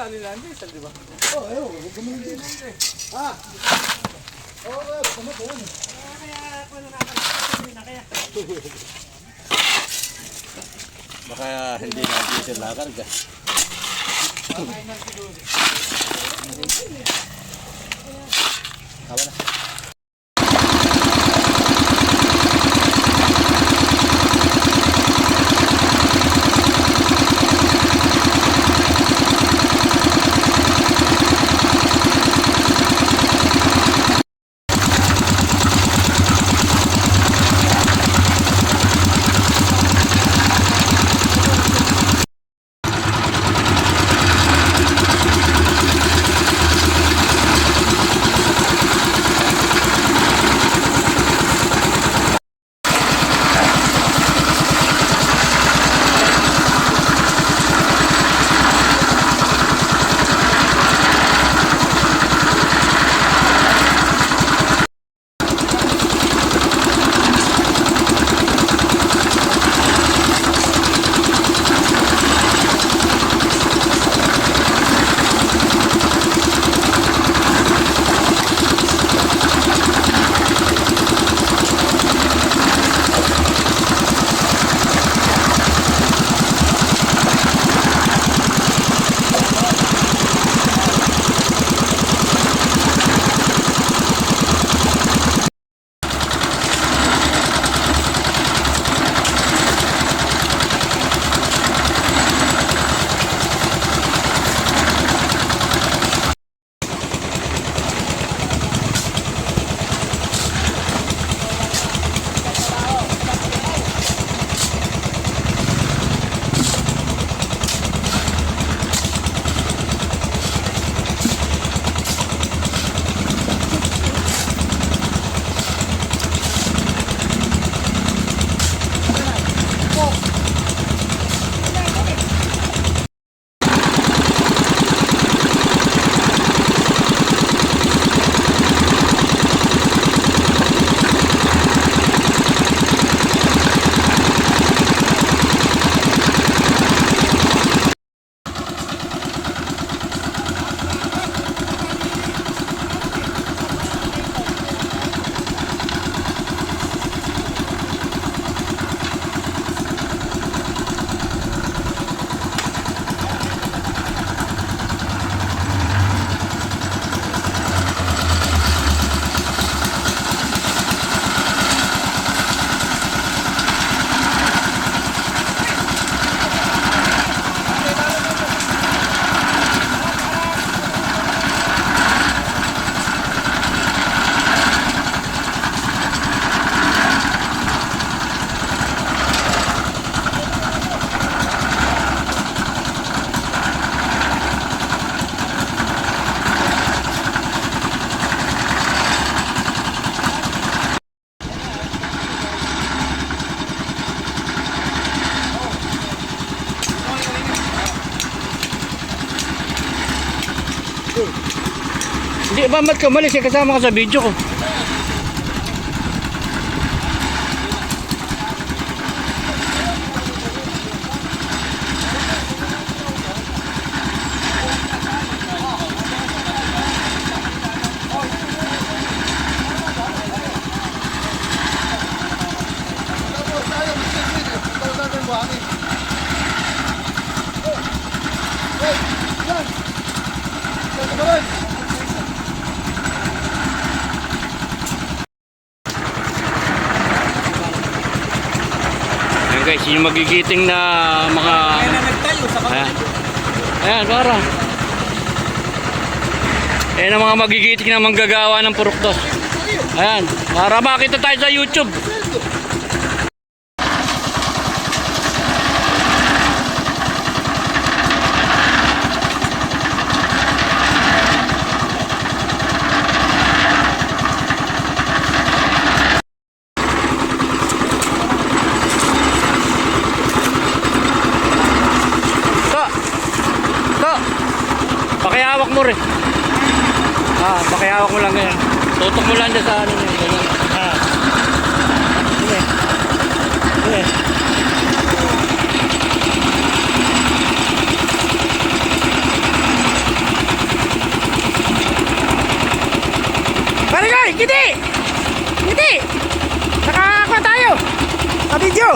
sa nila, hindi sa, di ba? Oh, ayaw, huwag mo hindi. Ah. Oo, oh, sama ko yan. Baka hindi natin sila karga. Tama na. Hindi ba mat ka malis eh, kasama ka sa video ko. Tapos tayo, sige, tapos natin buhangin. Hey, yan. Yan, kabaran. Ayan guys, yung magigiting na mga... Kaya na nagtayo sa Ayan. Ayan, para. Ayan ang mga magigiting na manggagawa ng puruktos. Ayan, para makita tayo sa YouTube. pakihawak mo rin. Ah, pakihawak mo lang ganyan. Tutok mo lang dyan sa ano niya. Ganyan. Ah. Sige. Sige. Barangay, giti! Giti! Nakakuha tayo! Sa video!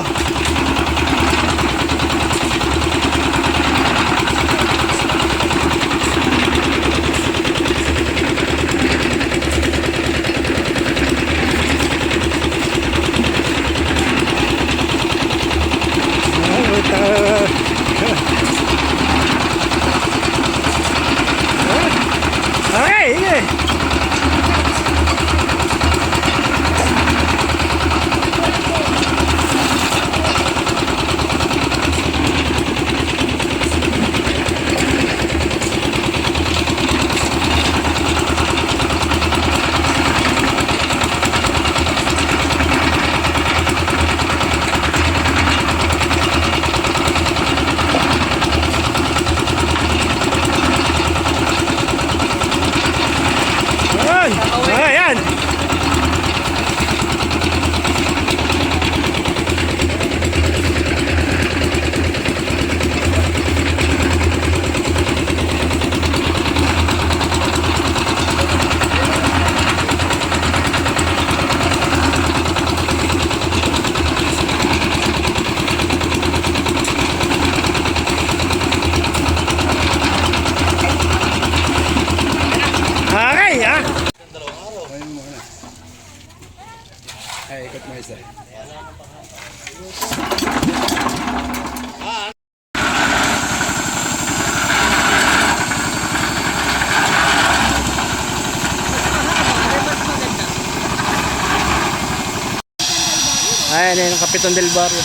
Ayan, yung Kapitan del Barrio.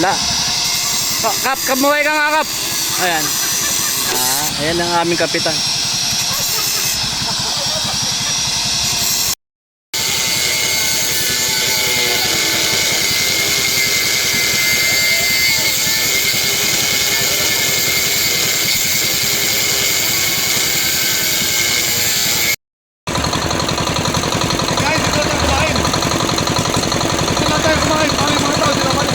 La. Ka kap, kamuhay ka nga, Kap. Ayan. Ah, ayan ang aming kapitan. Guys, ito na kumain. Ito na tayo kumain. Paano yung mga tao? Sila kumain.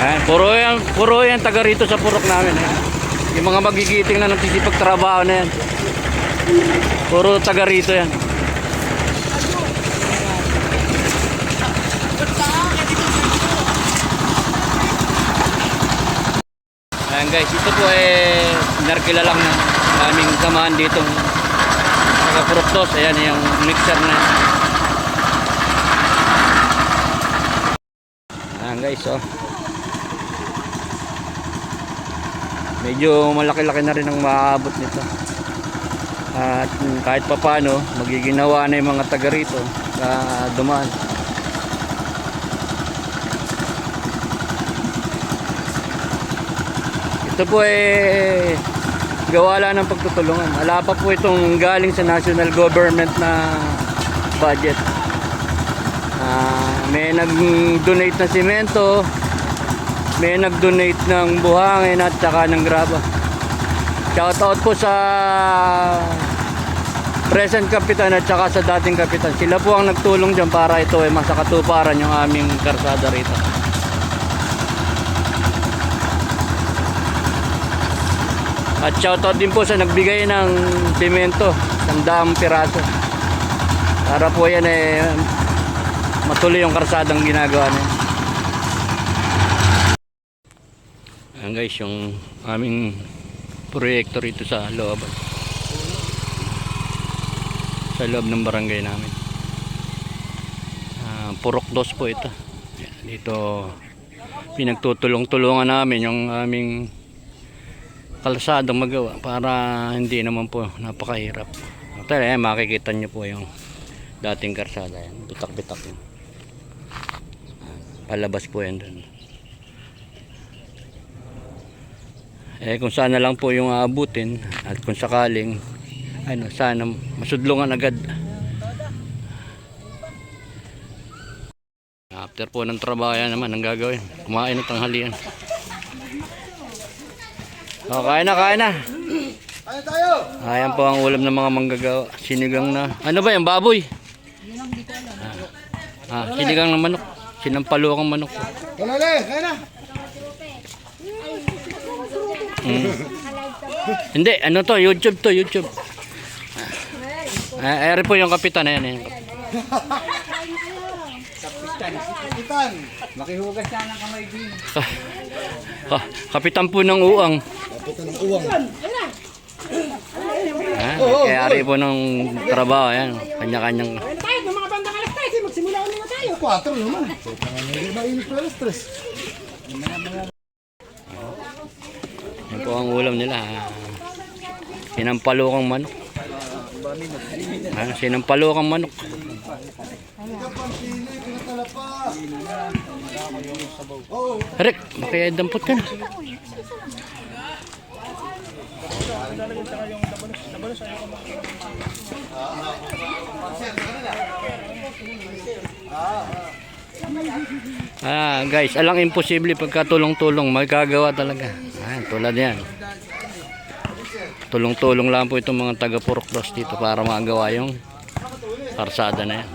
Ayan, puro yan, puro yan taga rito sa purok namin. Ayan. Yung mga magigiting na nagsisipag trabaho na yan. Puro taga rito yan. Ayan guys, ito po eh narkila lang ng aming samahan dito sa Puroktos. Ayan yung mixer na yan. Ayan guys, oh. Medyo malaki-laki na rin ang maaabot nito. At kahit papano, magiginawa na yung mga taga rito sa dumaan. Ito po eh gawa lang ng pagtutulungan. Wala pa po itong galing sa national government na budget. Ah, may nag-donate na simento, may nag-donate ng buhangin at saka ng graba. Shout out po sa present kapitan at saka sa dating kapitan. Sila po ang nagtulong dyan para ito ay masakatuparan yung aming karsada rito. At shoutout din po sa nagbigay ng simento, sandang piraso. Para po yan eh matuloy yung karsadang ginagawa niya. Ayan guys, yung aming proyekto rito sa loob. Sa loob ng barangay namin. Ah, purok dos po ito. Dito pinagtutulong-tulungan namin yung aming kalsadang magawa para hindi naman po napakahirap. Actually, ayan, makikita nyo po yung dating karsada yan. Bitak-bitak yun. Palabas po yan dun. Eh kung sana lang po yung aabutin at kung sakaling ano sana masudlungan agad. After po ng trabaho yan naman ang gagawin. Kumain ng tanghalian. Oh, kain na, kain na. Kaya tayo! Ayan po ang ulam ng mga manggagawa. Sinigang na. Ano ba yung baboy? Ah, ah sinigang ng manok. Sinampalo kang manok. Kalale, kaya na! Hindi, ano to? YouTube to, YouTube. Ah, ere po yung kapitan. Ayan, ayan. Kapitan! Makihugas siya ng kamay din. Ah, kapitan po ng uang. Kapitan ng uwang. Ah, kaya ari po ng trabaho. Ayan, kanya-kanyang. tayo, ng mga bandang alas 13, magsimula ulit na tayo. 4 naman. Puta nga, hindi mainit pa alas 3. Po ang ulam nila. ah. Sinampalukang manok. Ah, sinampalukang manok. Rick, makaya dampot ka na. Ah, guys, alang imposible pagka tulong-tulong, magkagawa talaga. Ah, tulad yan. Tulong-tulong lang po itong mga taga Purok Cross dito para magawa yung karsada na yan.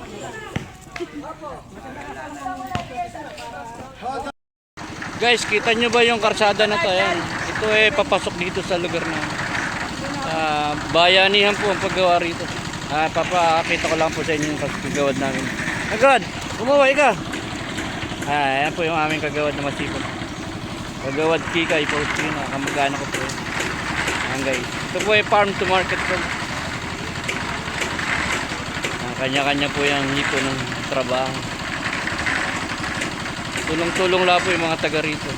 Guys, kita nyo ba yung karsada na to? Ayan. Ito eh papasok dito sa lugar na ah, bayanihan po ang paggawa rito. Ah, papakita ko lang po sa inyo yung kagawad namin. Agad, umuwi ka. Ah, ayan po yung aming kagawad na masipag. Kagawad Kika, Ipaustina, kamagana ko po. Ayan guys. Ito po ay farm to market po. Ah, kanya-kanya po yung hipo ng trabaho. Tulong-tulong lang po yung mga taga rito.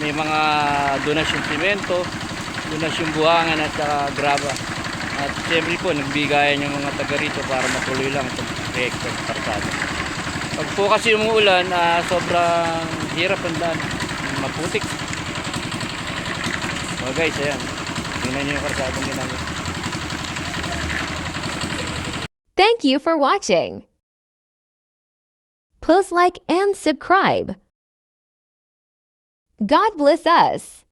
May mga donasyon simento, donasyon buhangan at saka graba. At siyempre po, nagbigayan yung mga taga rito para matuloy lang itong proyekto ng. Pag po kasi umuulan, ah, sobrang hirap ang daan. Maputik. So guys, ayan. Tingnan nyo yung karsadang ginamit. Thank you for watching. Please like and subscribe. God bless us.